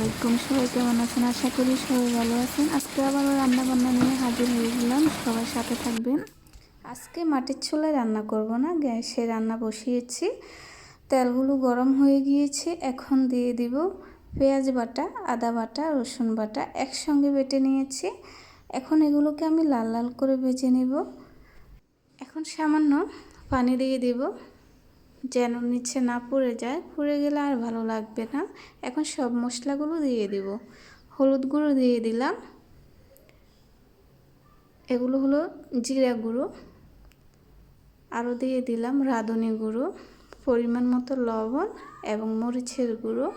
আলাইকুম। সবাই কেমন আছেন? আশা করি সবাই ভালো আছেন। আজকে আবারও রান্না বান্না নিয়ে হাজির হয়ে গেলাম। সবার সাথে থাকবেন। আজকে মাটির ছোলায় রান্না করব না, গ্যাসে রান্না বসিয়েছি। তেলগুলো গরম হয়ে গিয়েছে, এখন দিয়ে দিব পেঁয়াজ বাটা, আদা বাটা, রসুন বাটা একসঙ্গে বেটে নিয়েছি। এখন এগুলোকে আমি লাল লাল করে ভেজে নেব। এখন সামান্য পানি দিয়ে দেব। যেন নিচে না পুড়ে যায়, পুড়ে গেলে আর ভালো লাগবে না। এখন সব মশলাগুলো দিয়ে দেব। হলুদ গুঁড়ো দিয়ে দিলাম। এগুলো হলো জিরা গুঁড়ো। আরও দিয়ে দিলাম রাঁধুনি গুঁড়ো, পরিমাণ মতো লবণ এবং মরিচের গুঁড়ো।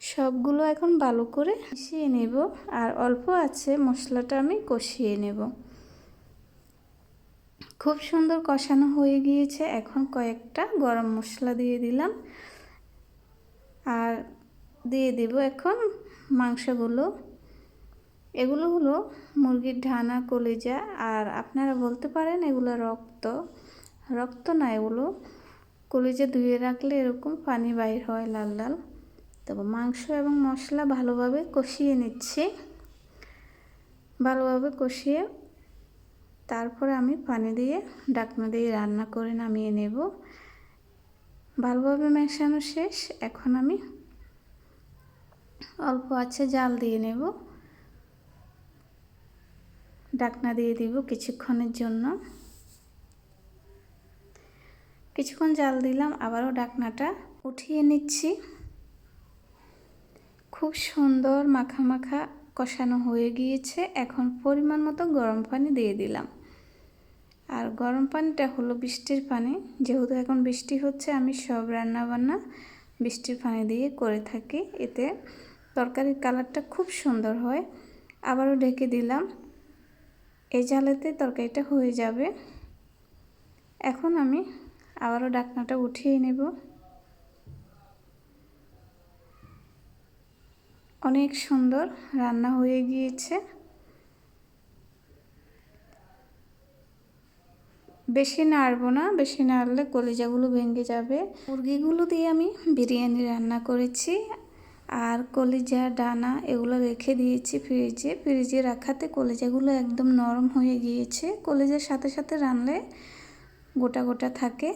সবগুলো এখন ভালো করে মিশিয়ে নেব। আর অল্প আছে মশলাটা আমি কষিয়ে নেব। খুব সুন্দর কষানো হয়ে গিয়েছে। এখন কয়েকটা গরম মশলা দিয়ে দিলাম। আর দিয়ে দেব এখন মাংসগুলো। এগুলো হলো মুরগির ঢানা কলিজা, আর আপনারা বলতে পারেন এগুলো রক্ত। রক্ত না, এগুলো কলিজা ধুয়ে রাখলে এরকম পানি বাইর হয় লাল লাল। তবে মাংস এবং মশলা ভালোভাবে কষিয়ে নিচ্ছি। ভালোভাবে কষিয়ে তারপরে আমি পানি দিয়ে ডাকনা দিয়ে রান্না করে নামিয়ে নেব। ভালোভাবে মেশানো শেষ। এখন আমি অল্প আছে জাল দিয়ে নেব। ডাকনা দিয়ে দিব কিছুক্ষণের জন্য। কিছুক্ষণ জাল দিলাম, আবারও ডাকনাটা উঠিয়ে নিচ্ছি। খুব সুন্দর মাখা মাখা কষানো হয়ে গিয়েছে। এখন পরিমাণ মতো গরম পানি দিয়ে দিলাম। আর গরম পানিটা হলো বৃষ্টির পানি। যেহেতু এখন বৃষ্টি হচ্ছে, আমি সব রান্না বান্না বৃষ্টির পানি দিয়ে করে থাকি। এতে তরকারির কালারটা খুব সুন্দর হয়। আবারও ঢেকে দিলাম। এই জালেতে তরকারিটা হয়ে যাবে। এখন আমি আবারও ডাকনাটা উঠিয়ে নেব। অনেক সুন্দর রান্না হয়ে গিয়েছে। বেশি নাড়বো না, বেশি নাড়লে কলিজাগুলো ভেঙে যাবে। মুরগিগুলো দিয়ে আমি বিরিয়ানি রান্না করেছি। আর কলিজা, ডানা এগুলো রেখে দিয়েছি ফ্রিজে। ফ্রিজে রাখাতে কলিজাগুলো একদম নরম হয়ে গিয়েছে। কলিজার সাথে সাথে রানলে গোটা গোটা থাকে।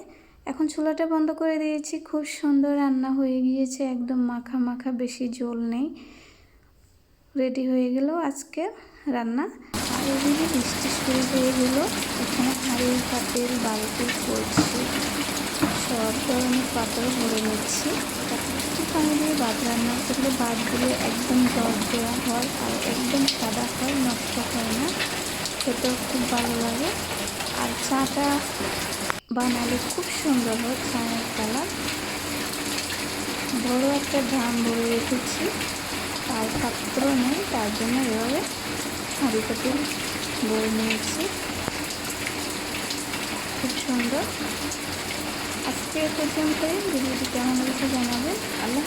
এখন চুলাটা বন্ধ করে দিয়েছি। খুব সুন্দর রান্না হয়ে গিয়েছে। একদম মাখা মাখা, বেশি জল নেই। রেডি হয়ে গেল আজকে। রান্না। আর এদিকে বৃষ্টি শুরু হয়ে গেল এখানে হাঁড়ি পাতের বালতি করছি সব ধরনের পাথর ভরে নিচ্ছি। দিয়ে ভাত রান্না করলে ভাতগুলো একদম জল দেওয়া হয় আর একদম সাদা হয়, নষ্ট হয় না। খেতেও খুব ভালো লাগে। আর চাটা বানালে খুব সুন্দর হয় চায়ের কালার বড় একটা ধান ভরে রেখেছি, আর পাত্র নেই, তার জন্য এভাবে হাঁড়ি পাতিল বয়ে নিয়েছি খুব সুন্দর। আজকে পর্যন্ত ভিডিওটি কেমন হয়েছে জানাবেন। আল্লাহ